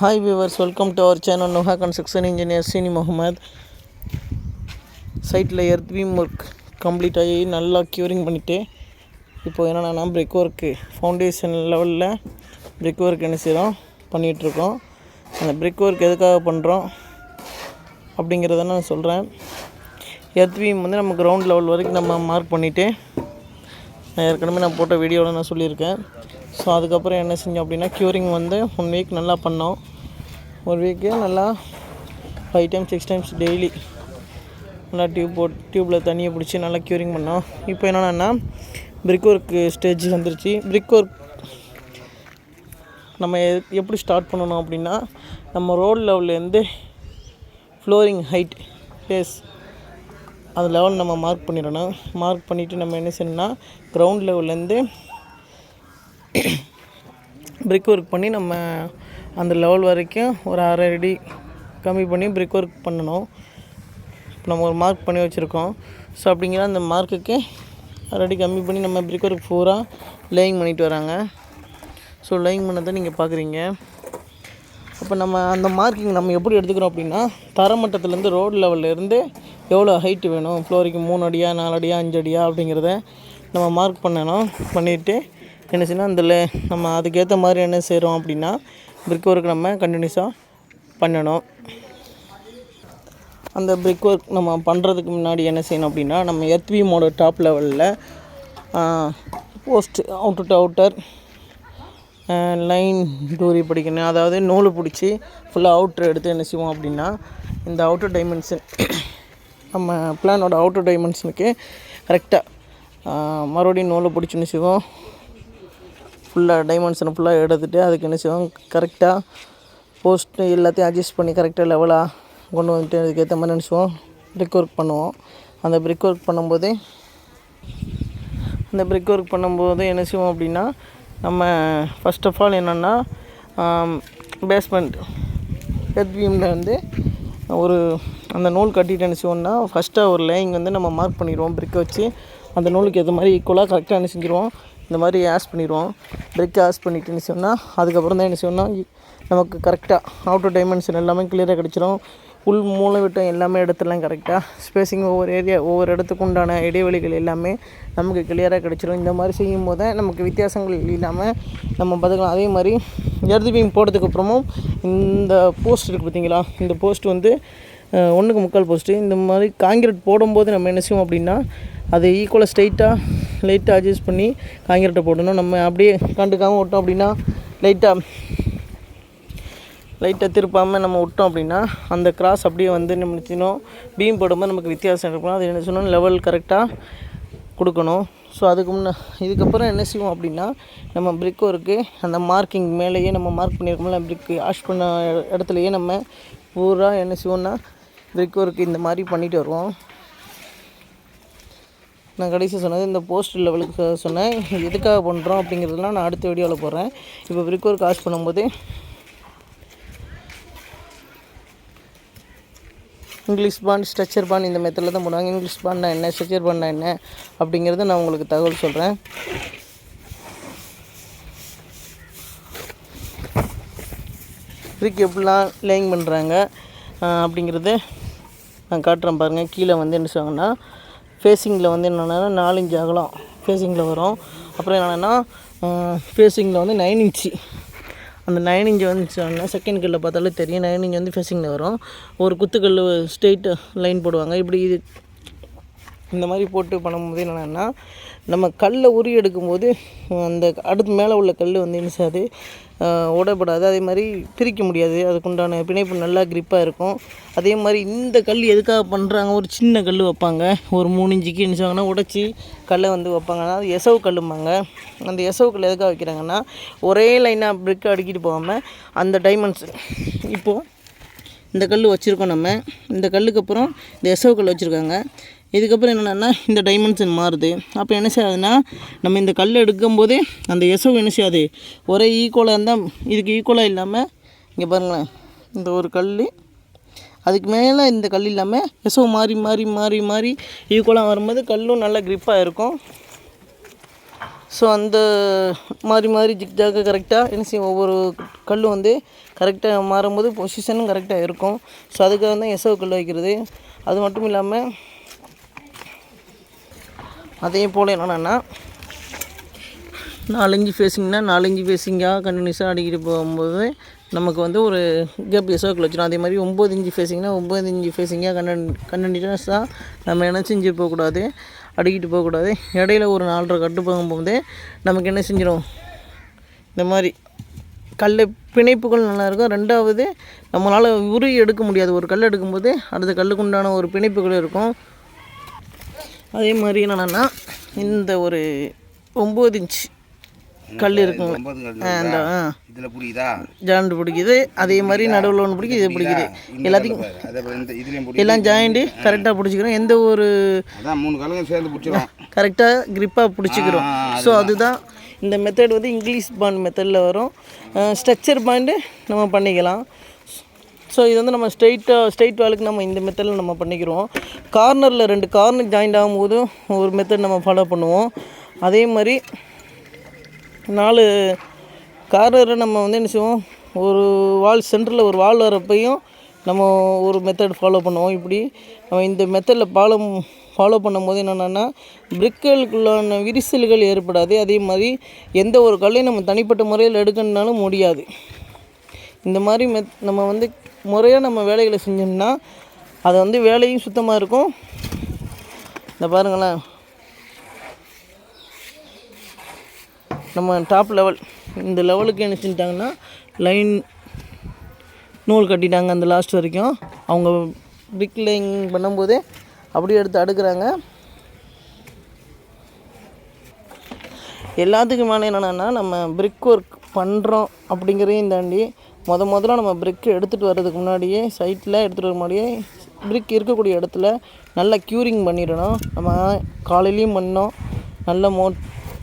Hi viewers welcome to our channel Nuha construction engineer Seeni Mohammed சைட்டில் earth beam work complete ஆகி நல்லா curing பண்ணிவிட்டு இப்போ என்னென்னா பிரிக் ஒர்க்கு ஃபவுண்டேஷன் லெவலில் பிரிக் ஒர்க் என்ன செய்கிறோம் பண்ணிகிட்ருக்கோம் அந்த பிரிக் ஒர்க் எதுக்காக பண்ணுறோம் அப்படிங்கிறத நான் சொல்கிறேன் எர்த் பீம் வந்து நம்ம கிரவுண்ட் லெவல் வரைக்கும் நம்ம மார்க் பண்ணிவிட்டு நான் ஏற்கனவே நான் போட்ட வீடியோவில் நான் சொல்லியிருக்கேன். ஸோ அதுக்கப்புறம் என்ன செஞ்சோம் அப்படின்னா க்யூரிங் வந்து ஒன் வீக் நல்லா பண்ணோம். ஒரு வீக்கு நல்லா five times six times daily நல்லா டியூப் போட் டியூப்பில் தண்ணியை பிடிச்சி நல்லா க்யூரிங் பண்ணோம். இப்போ என்னென்னா பிரிக் ஒர்க் ஸ்டேஜ் வந்துருச்சு. பிரிக் ஒர்க் நம்ம எப்படி ஸ்டார்ட் பண்ணணும் அப்படின்னா நம்ம ரோட் லெவல்லேருந்து ஃப்ளோரிங் ஹைட் ஃபேஸ் அந்த லெவல் நம்ம மார்க் பண்ணிடணும். மார்க் பண்ணிவிட்டு நம்ம என்ன செய்யணும்னா கிரவுண்ட் லெவல்லேருந்து பிரிக் ஒர்க் பண்ணி நம்ம அந்த லெவல் வரைக்கும் ஒரு அரை அடி கம்மி பண்ணி பிரிக் ஒர்க் பண்ணணும். இப்போ நம்ம ஒரு மார்க் பண்ணி வச்சுருக்கோம். ஸோ அப்படிங்கிற அந்த மார்க்குக்கு அரை அடி கம்மி பண்ணி நம்ம பிரிக் ஒர்க் பூரா லேயிங் பண்ணிட்டு வராங்க. ஸோ லேயிங் பண்ணதை நீங்கள் பார்க்குறீங்க அப்போ நம்ம அந்த மார்க்கிங் நம்ம எப்படி எடுத்துக்கிறோம் அப்படின்னா தரமட்டத்துலேருந்து ரோடு லெவல்லேருந்து எவ்வளோ ஹைட்டு வேணும்? ஃப்ளோரிக்கு மூணு அடியா நாலு அடியா அஞ்சு அடியா அப்படிங்கிறத நம்ம மார்க் பண்ணணும் பண்ணிவிட்டு என்ன செய்யணும்? அந்த லே- நம்ம அதுக்கேற்ற மாதிரி என்ன செய்கிறோம் அப்படின்னா பிரிக் ஒர்க் நம்ம கண்டினியூஸாக பண்ணணும். அந்த பிரிக் ஒர்க் நம்ம பண்ணுறதுக்கு முன்னாடி என்ன செய்யணும் அப்படின்னா நம்ம எர்த்வீமோட டாப் லெவலில் post outer to outer line டூரி படிக்கணும். அதாவது நூல் பிடிச்சி ஃபுல்லாக அவுட்ரு எடுத்து என்ன செய்வோம் அப்படின்னா இந்த அவுட்டர் டைமென்ஷன் நம்ம பிளானோட அவுட்டர் டைமென்ஷனுக்கு கரெக்டாக மறுபடியும் நூலை பிடிச்சி என்ன செய்வோம்? ஃபுல்லாக டைமென்ஷனை ஃபுல்லாக எடுத்துகிட்டு அதுக்கு என்ன செய்வோம்? கரெக்டாக போஸ்ட்டு எல்லாத்தையும் அட்ஜஸ்ட் பண்ணி கரெக்டாக லெவலாக கொண்டு வந்துட்டு அதுக்கேற்ற மாதிரி நினச்சிவோம் ப்ரிக் ஒர்க் பண்ணுவோம். அந்த ப்ரிக் ஒர்க் பண்ணும்போதே அந்த ப்ரிக் ஒர்க் பண்ணும்போது என்ன செய்வோம் அப்படின்னா நம்ம ஃபஸ்ட் ஆஃப் ஆல் என்னென்னா பேஸ்மெண்ட் எர்த் வந்து ஒரு அந்த நூல் கட்டிட்டு என்ன ஃபஸ்ட்டாக ஒரு லேயிங் வந்து நம்ம மார்க் பண்ணிடுவோம் பிரிக்கை வச்சு. அந்த நூலுக்கு ஏற்ற மாதிரி ஈக்குவலாக கரெக்டாக என்ன செஞ்சுருவோம் இந்த மாதிரி ஆஸ் பண்ணிடுவோம். பிரிக்கை ஆஸ் பண்ணிட்டு என்ன செய்வோம்னா அதுக்கப்புறம் தான் என்ன செய்வோம்னா நமக்கு கரெக்டாக அவுட்டர் டைமென்ஷன் எல்லாமே கிளியராக கிடச்சிரும். உள் மூளை விட்டம் எல்லாமே இடத்துலாம் கரெக்டாக ஸ்பேசிங் ஒவ்வொரு ஏரியா ஒவ்வொரு இடத்துக்கு உண்டான இடைவெளிகள் எல்லாமே நமக்கு கிளியராக கிடச்சிரும். இந்த மாதிரி செய்யும் போது நமக்கு வித்தியாசங்கள் இல்லாமல் நம்ம பார்த்துக்கலாம் அதே மாதிரி எர்து பீம் போட்டதுக்கப்புறமும் இந்த போஸ்ட் இருக்குது பார்த்தீங்களா இந்த போஸ்ட் வந்து ஒன்றுக்கு முக்கால் போஸ்ட்டு இந்த மாதிரி காங்கிரீட் போடும்போது நம்ம என்ன செய்வோம் அப்படின்னா அது ஈக்குவலாக ஸ்ட்ரைட்டாக லைட்டாக அட்ஜஸ்ட் பண்ணி காங்கிரீட்டை போடணும். நம்ம அப்படியே கண்டுக்காமல் விட்டோம் அப்படின்னா லைட்டாக லைட்டாக திருப்பாமல் நம்ம விட்டோம் அப்படின்னா அந்த கிராஸ் அப்படியே வந்து நம்ம பீம் போடும்போது நமக்கு வித்தியாசம் இருக்கும். அது என்ன சொன்னோம்? லெவல் கரெக்டாக கொடுக்கணும். ஸோ அதுக்கு முன்னே இதுக்கப்புறம் என்ன செய்வோம் அப்படின்னா நம்ம பிரிக் ஒர்க்கு அந்த மார்க்கிங் மேலேயே நம்ம மார்க் பண்ணியிருக்கோம்ல பிரிக்கு ஆஷ் பண்ண இடத்துலையே நம்ம பூரா என்ன செய்வோம்னா பிரிக் ஒர்க் இந்த மாதிரி பண்ணிட்டு வருவோம். நான் கடைசி சொன்னது இந்த போஸ்ட் லெவலுக்கு சொன்னேன். எதுக்காக பண்ணுறோம் அப்படிங்கிறதுலாம் நான் அடுத்த வீடியோவில் போடுறேன். இப்போ பிரிக் ஒர்க் ஆஸ் பண்ணும்போது இங்கிலீஷ் பாண்ட் ஸ்ட்ரக்சர் பாண்ட் இந்த மெத்தடில் தான் போடுவாங்க. இங்கிலீஷ் பாண்ட்னா என்ன ஸ்ட்ரக்சர் பாண்ட்னா என்ன அப்படிங்கிறத நான் உங்களுக்கு தகவல் சொல்கிறேன் பிரிக் எப்படிலாம் லேயிங் பண்ணுறாங்க அப்படிங்கிறத நான் காட்டுறேன் பாருங்கள் கீழே வந்து என்ன சொல்லுவாங்கன்னா ஃபேஸிங்கில் வந்து என்னென்னா நாலஞ்சு அகலம் ஃபேஸிங்கில் வரும். அப்புறம் என்னென்னா ஃபேஸிங்கில் வந்து நைன் இன்ச்சு அந்த நைன் இன்ச் வந்து செகண்ட் கல்லில் பார்த்தாலே தெரியும். நைன் இன்ச் வந்து ஃபேஸிங்கில் வரும். ஒரு குத்துக்கல் ஸ்ட்ரெயிட் லைன் போடுவாங்க. இப்படி இது இந்த மாதிரி போட்டு பண்ணும்போது என்னென்னா நம்ம கல்லை உரி எடுக்கும்போது அந்த அடுத்து மேலே உள்ள கல் வந்து என்ன செய்யாது அதே மாதிரி பிரிக்க முடியாது. அதுக்குண்டான பிணைப்பு நல்லா கிரிப்பாக இருக்கும். அதே மாதிரி இந்த கல் எதுக்காக பண்ணுறாங்க ஒரு சின்ன கல் வைப்பாங்க. ஒரு மூணு இன்ச்சுக்கு என்ன செய்வாங்கன்னா உடச்சி கல்லை வந்து வைப்பாங்க. அதாவது எசவு கல்லும்பாங்க. அந்த எசவு கல் எதுக்காக வைக்கிறாங்கன்னா ஒரே லைனாக பிரிக் அடுக்கிட்டு போகாமல் அந்த டைமண்ட்ஸ் இப்போது இந்த கல் வச்சுருக்கோம் நம்ம. இந்த கல்லுக்கு அப்புறம் இந்த எசவு கல் வச்சுருக்காங்க. இதுக்கப்புறம் என்னென்னா இந்த டைமென்ஷன் மாறுது. அப்போ என்ன செய்யாதுன்னா நம்ம இந்த கல் எடுக்கும்போது அந்த எசவு என்ன செய்யாது? ஒரே ஈக்குவலாக இருந்தால் இதுக்கு ஈக்குவலாக இல்லாமல் இங்கே பாருங்களேன் இந்த ஒரு கல் அதுக்கு மேலே இந்த கல் இல்லாமல் எசவு மாறி மாறி மாறி மாறி ஈக்குவலாக வரும்போது கல்லும் நல்லா க்ரிப்பாக இருக்கும். ஸோ அந்த மாறி மாறி ஜிக்ஜாக கரெக்டாக என்ன செய்யும் ஒவ்வொரு கல் வந்து கரெக்டாக மாறும்போது பொசிஷனும் கரெக்டாக இருக்கும். ஸோ அதுக்காக தான் எசவு கல் வைக்கிறது. அது மட்டும் இல்லாமல் அதே போல் என்னென்னா நாலஞ்சு ஃபேஸிங்னா நாலஞ்சு ஃபேஸிங்காக கண்டினியூஸாக அடிக்கிட்டு போகும்போது நமக்கு வந்து ஒரு கேப் சர்க்கிள் வச்சிடும் அதே மாதிரி ஒம்பது இன்ச்சு ஃபேஸிங்னா ஒம்பது இன்ச்சு ஃபேஸிங்காக கண்டன் கண்டினியூஸாக நம்ம என்ன செஞ்சு போகக்கூடாது அடிக்கிட்டு போகக்கூடாது இடையில ஒரு நாலரை கட்டு போகும்போது நமக்கு என்ன செஞ்சிடும் இந்த மாதிரி கல் பிணைப்புகள் நல்லா இருக்கும். ரெண்டாவது நம்மளால் உருவி எடுக்க முடியாது. ஒரு கல் எடுக்கும்போது அடுத்த கல்லுக்கு உண்டான ஒரு பிணைப்புகள் இருக்கும். அதே மாதிரி என்னென்னா இந்த ஒரு ஒம்பது இன்ச்சு கல் இருக்குங்க இதுல புரியுதா? ஜாயிண்ட் பிடிக்குது. அதே மாதிரி நடுவில் ஒன்று பிடிக்குது இது பிடிக்குது. பிடி எல்லாம் ஜாயிண்ட்டு கரெக்டாக பிடிச்சிக்கிறோம். எந்த ஒரு மூணு கல்லுங்க சேர்ந்து பிடிச்சிடும் கரெக்டாக grip-ஆ பிடிச்சிக்கிறோம். ஸோ அதுதான். இந்த மெத்தட் வந்து இங்கிலீஷ் பாண்ட் மெத்தடில் வரும். ஸ்ட்ரக்சர் பாண்டு நம்ம பண்ணிக்கலாம். ஸோ இது வந்து நம்ம ஸ்ட்ரெயிட்டாக ஸ்ட்ரெயிட் வாலுக்கு நம்ம இந்த மெத்தடில் நம்ம பண்ணிக்கிறோம். கார்னரில் ரெண்டு கார்னர் ஜாயிண்ட் ஆகும்போது ஒரு மெத்தட் நம்ம ஃபாலோ பண்ணுவோம். அதே மாதிரி நாலு கார்னரை நம்ம வந்து என்ன செய்வோம்? ஒரு வால் சென்டரில் ஒரு வால் வரப்பையும் நம்ம ஒரு மெத்தட் ஃபாலோ பண்ணுவோம். இப்படி நம்ம இந்த மெத்தடில் ஃபாலோ ஃபாலோ பண்ணும்போது என்னென்னா பிரிக்குகளுக்குள்ளான விரிசல்கள் ஏற்படாது. அதே மாதிரி எந்த ஒரு கல்லையும் நம்ம தனிப்பட்ட முறையில் எடுக்கணுனாலும் முடியாது. இந்த மாதிரி மெத் நம்ம வந்து முறையாக நம்ம வேலைகளை செஞ்சோம்னா அது வந்து வேலையும் சுத்தமாக இருக்கும். இந்த பாருங்களேன். நம்ம டாப் லெவல் இந்த லெவலுக்கு என்ன செஞ்சிட்டாங்கன்னா லைன் நூல் கட்டிட்டாங்க அந்த லாஸ்ட் வரைக்கும். அவங்க பிக் லைங் பண்ணும்போதே அப்படியே எடுத்து அடுக்குறாங்க. எல்லாத்துக்கும் மேலே என்னென்னா நம்ம பிரிக் ஒர்க் பண்ணுறோம் அப்படிங்கிறதையும் தாண்டி முத முதல்ல நம்ம பிரிக்கு எடுத்துகிட்டு வர்றதுக்கு முன்னாடியே சைட்டில் எடுத்துகிட்டு வர முன்னாடியே பிரிக் இருக்கக்கூடிய இடத்துல நல்லா க்யூரிங் பண்ணிடணும். நம்ம காலையிலையும் பண்ணோம் நல்ல மோ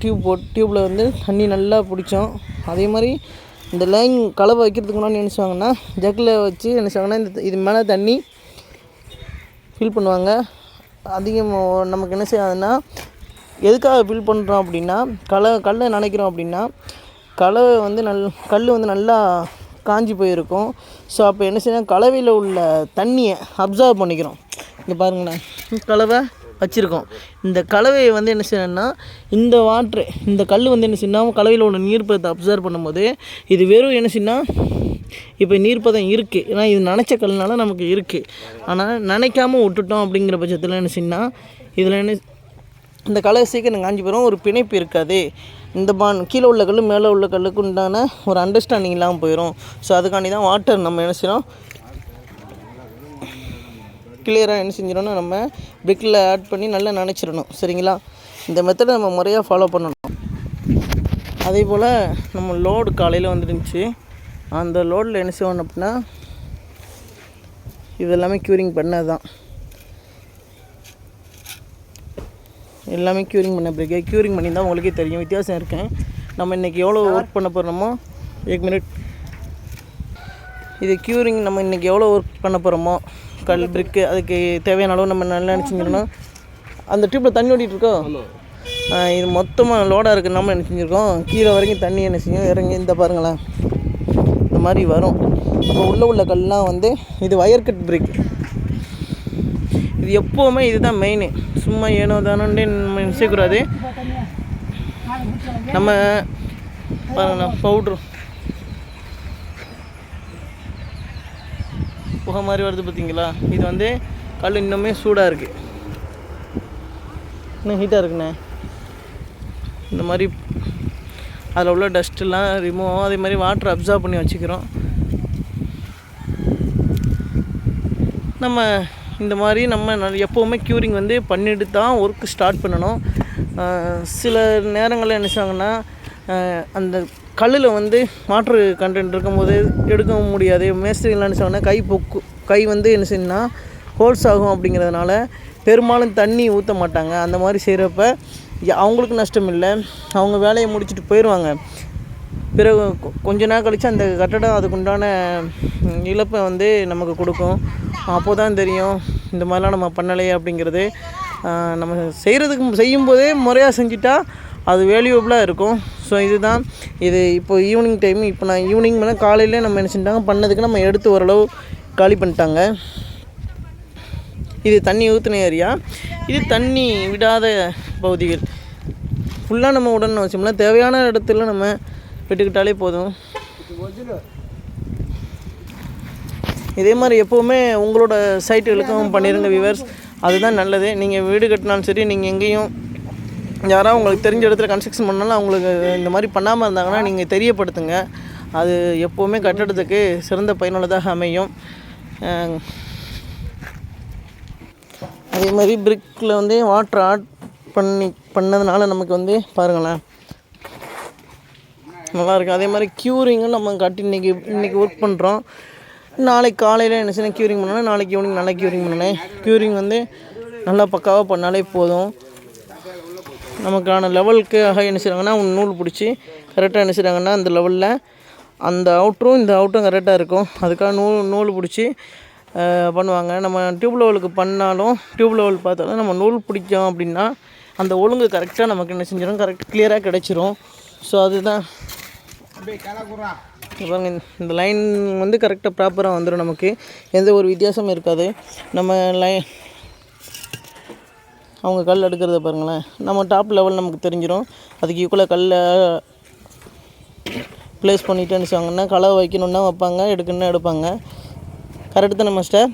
டியூப் போட் டியூப்பில் வந்து தண்ணி நல்லா பிடிச்சோம். அதே மாதிரி இந்த லைன் கலவை வைக்கிறதுக்கு முன்னாடி என்ன ஜக்கில் வச்சு என்ன செய்வாங்கன்னா இந்த இது மேலே தண்ணி ஃபில் பண்ணுவாங்க. அதிகம் நமக்கு என்ன செய்யாதுன்னா எதுக்காக ஃபில் பண்ணுறோம் அப்படின்னா களை கல்லை நினைக்கிறோம் அப்படின்னா கலவை வந்து நல் கல் வந்து நல்லா காஞ்சி போயிருக்கும். ஸோ அப்போ என்ன செய்யணும் கலவையில் உள்ள தண்ணியை அப்சர்வ் பண்ணிக்கிறோம். இங்கே பாருங்களேன். கலவை வச்சுருக்கோம். இந்த கலவையை வந்து என்ன செய்யணும்னா இந்த வாட்ரு இந்த கல் வந்து என்ன செய்யணும் கலவையில் உள்ள நீர்ப்பதத்தை அப்சர்வ் பண்ணும்போது இது வெறும் என்ன செய்யணும் இப்போ நீர்ப்பதம் இருக்குது ஏன்னா இது நனைச்ச கல்னால நமக்கு இருக்குது ஆனால் நினைக்காம விட்டுட்டோம் அப்படிங்கிற பட்சத்தில் என்ன செய்யணும் இதில் என்ன இந்த கலவை சீக்கிரம் காஞ்சி போயிடும் ஒரு பிணைப்பு இருக்காது. இந்த பான் கீழே உள்ள கல் மேலே உள்ள கல்லுக்கு உண்டான ஒரு அண்டர்ஸ்டாண்டிங் இல்லாமல் போயிடும் ஸோ அதுக்காண்டி தான் வாட்டர் நம்ம என்ன செய்யணும் கிளியராக என்ன செஞ்சிடணும் நம்ம பிரிக்கில் ஆட் பண்ணி நல்லா நனைச்சிடணும். சரிங்களா? இந்த மெத்தடை நம்ம முறையாக ஃபாலோ பண்ணணும். அதே போல் நம்ம லோடு காலையில் வந்துருந்துச்சு அந்த லோடில் என்ன செய்வோம் அப்படின்னா இது எல்லாமே க்யூரிங் பண்ணது தான் எல்லாமே க்யூரிங் பண்ண பிறகு க்யூரிங் பண்ணி தான் உங்களுக்கே தெரியும். வித்தியாசம் இருக்கேன் நம்ம இன்றைக்கி எவ்வளோ ஒர்க் பண்ண போகிறோமோ एक மினிட் இது க்யூரிங் நம்ம இன்றைக்கி எவ்வளோ ஒர்க் பண்ண போகிறோமோ கல் பிரிக்கு அதுக்கு தேவையான அளவு நம்ம நல்லா நினச்சிக்கணும் அந்த டியூப்பில் தண்ணி ஓடிட்டு இருக்கோ ஆ, இது மொத்தமாக லோடாக இருக்குது நம்ம என்ன செஞ்சுருக்கோம் கீழே வரைக்கும் தண்ணி என்ன செய்யும்? இறங்கி இந்த பாருங்களேன். இந்த மாதிரி வரும். அப்போ உள்ளே உள்ள கல்லாம் வந்து இது வயர் கட் பிரிக் இது எப்போவுமே இதுதான் மெயின் சும்மா ஏனோ தானோண்டே நம்ம நினைக்கக்கூடாது நம்ம பாருங்கண்ணா பவுட்ரு புகை மாதிரி வருது பார்த்தீங்களா? இது வந்து கல் இன்னுமே சூடாக இருக்குது இன்னும் ஹீட்டாக இருக்குண்ணே. இந்த மாதிரி அதில் உள்ள டஸ்ட்டெல்லாம் ரிமூவ் ஆகும். அதே மாதிரி வாட்டர் அப்சர்வ் பண்ணி வச்சுக்கிறோம். நம்ம இந்த மாதிரி நம்ம எப்போவுமே க்யூரிங் வந்து பண்ணிட்டு தான் ஒர்க் ஸ்டார்ட் பண்ணணும். சில நேரங்களில் என்ன செய்வாங்கன்னா அந்த கல்லில் வந்து வாட்ரு கண்டென்ட் இருக்கும்போது எடுக்க முடியாது. மேஸ்திரி இல்லைன்னு கை பொக்கு கை வந்து என்ன செய்யணும்னா ஹோல்ஸ் ஆகும் அப்படிங்கிறதுனால பெரும்பாலும் தண்ணி ஊற்ற மாட்டாங்க. அந்த மாதிரி செய்கிறப்ப அவங்களுக்கு நஷ்டம் இல்லை. அவங்க வேலையை முடிச்சுட்டு போயிடுவாங்க பிறகு கொஞ்ச நாள் கழித்து அந்த கட்டடம் அதுக்குண்டான இழப்பை வந்து நமக்கு கொடுக்கும். அப்போ தான் தெரியும் இந்த மாதிரிலாம் நம்ம பண்ணலையே அப்படிங்கிறது. நம்ம செய்கிறதுக்கு செய்யும்போதே முறையாக செஞ்சுட்டா அது வேல்யூபிளாக இருக்கும். ஸோ இதுதான். இது இப்போ ஈவினிங் டைம் இப்போ நான் ஈவினிங் மேலே காலையிலே நம்ம என்ன செஞ்சிட்டாங்க? பண்ணதுக்கு நம்ம எடுத்து ஓரளவு காலி பண்ணிட்டாங்க. இது தண்ணி ஊற்றின ஏரியா இது தண்ணி விடாத பகுதிகள். ஃபுல்லாக நம்ம உடனே வச்சோம்னா தேவையான இடத்துல நம்ம விட்டுக்கிட்டாலே போதும். இதே மாதிரி எப்போவுமே உங்களோட சைட்டுகளுக்கும் பண்ணிடுங்க வியூவர்ஸ் அதுதான் நல்லது. நீங்கள் வீடு கட்டினாலும் சரி நீங்கள் எங்கேயும் யாராவது உங்களுக்கு தெரிஞ்ச இடத்துல கன்ஸ்ட்ரக்ஷன் பண்ணாலும் அவங்களுக்கு இந்த மாதிரி பண்ணாமல் இருந்தாங்கன்னா நீங்கள் தெரியப்படுத்துங்க. அது எப்போவுமே கட்டடத்துக்கு சிறந்த பயனுள்ளதாக அமையும். அதே மாதிரி பிரிக்கில் வந்து வாட்டர் ஆட் பண்ணி பண்ணதுனால நமக்கு வந்து பாருங்களேன். நல்லாயிருக்கு அதே மாதிரி க்யூரிங்கும் நம்ம கட்டி இன்றைக்கி இன்றைக்கி ஒர்க் பண்ணுறோம் நாளைக்கு காலையில் என்ன செய்யணும்? க்யூரிங் பண்ணணும். நாளைக்கு ஈவினிங் நல்லா க்யூரிங் பண்ணணும். க்யூரிங் வந்து நல்லா பக்காவாக பண்ணாலே போதும். நமக்கான லெவலுக்கு ஆக என்ன செய்கிறாங்கன்னா நூல் பிடிச்சி கரெக்டாக என்ன செய்கிறாங்கன்னா அந்த லெவலில் அந்த அவுட்டரும் இந்த அவுட்டும் கரெக்டாக இருக்கும். அதுக்காக நூல் நூல் பிடிச்சி பண்ணுவாங்க. நம்ம டியூப் லெவலுக்கு பண்ணாலும் டியூப் லெவல் பார்த்தாலும் நம்ம நூல் பிடிச்சோம் அப்படின்னா அந்த ஒழுங்கு கரெக்டாக நமக்கு என்ன செஞ்சிடும் கரெக்ட் கிளியராக கிடைச்சிரும். ஸோ அதுதான். பாருங்க இந்த- இந்த லைன் வந்து கரெக்டாக ப்ராப்பராக வந்துடும் நமக்கு. எந்த ஒரு வித்தியாசமும் இருக்காது. நம்ம லைன் அவங்க கல் எடுக்கிறத பாருங்களேன். நம்ம டாப் லெவல் நமக்கு தெரிஞ்சிடும் அதுக்கு ஈக்குவலாக கல்லை ப்ளேஸ் பண்ணிட்டு நினச்சாங்கன்னா களை வைக்கணுன்னா வைப்பாங்க எடுக்கணுன்னா எடுப்பாங்க. கரெக்டு தானே மாஸ்டர்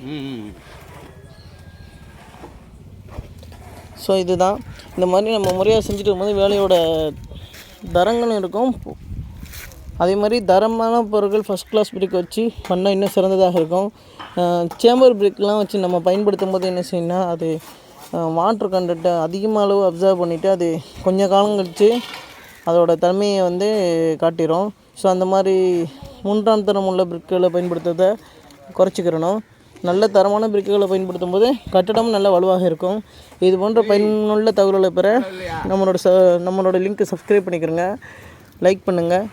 ஸோ இதுதான். இந்த மாதிரி நம்ம முறையாக செஞ்சுட்டு இருக்கும்போது வேலையோட தரங்களும் இருக்கும். அதே மாதிரி தரமான பொருட்கள் ஃபஸ்ட் கிளாஸ் பிரிக் வச்சு பண்ணால் இன்னும் சிறந்ததாக இருக்கும். சேம்பர் பிரிக்லாம் வச்சு நம்ம பயன்படுத்தும் போது என்ன செய்யணும்னா அது வாட்ரு கண்டென்ட்டை அதிகமாக அளவு அப்சர்வ் பண்ணிவிட்டு அது கொஞ்ச காலம் கழித்து அதோடய தன்மையை வந்து காட்டிடும் ஸோ அந்த மாதிரி மூன்றாம் தரம் உள்ள பிரிக்குகளை பயன்படுத்துறதை குறைச்சிக்கிறணும். நல்ல தரமான பிரிக்குகளை பயன்படுத்தும் போது கட்டிடமும் நல்ல வலுவாக இருக்கும். இது போன்ற பயனுள்ள தகவல்களை பெற நம்மளோட ச நம்மளோட லிங்க்கை சப்ஸ்கிரைப் பண்ணிக்கிறோங்க. லைக் பண்ணுங்கள்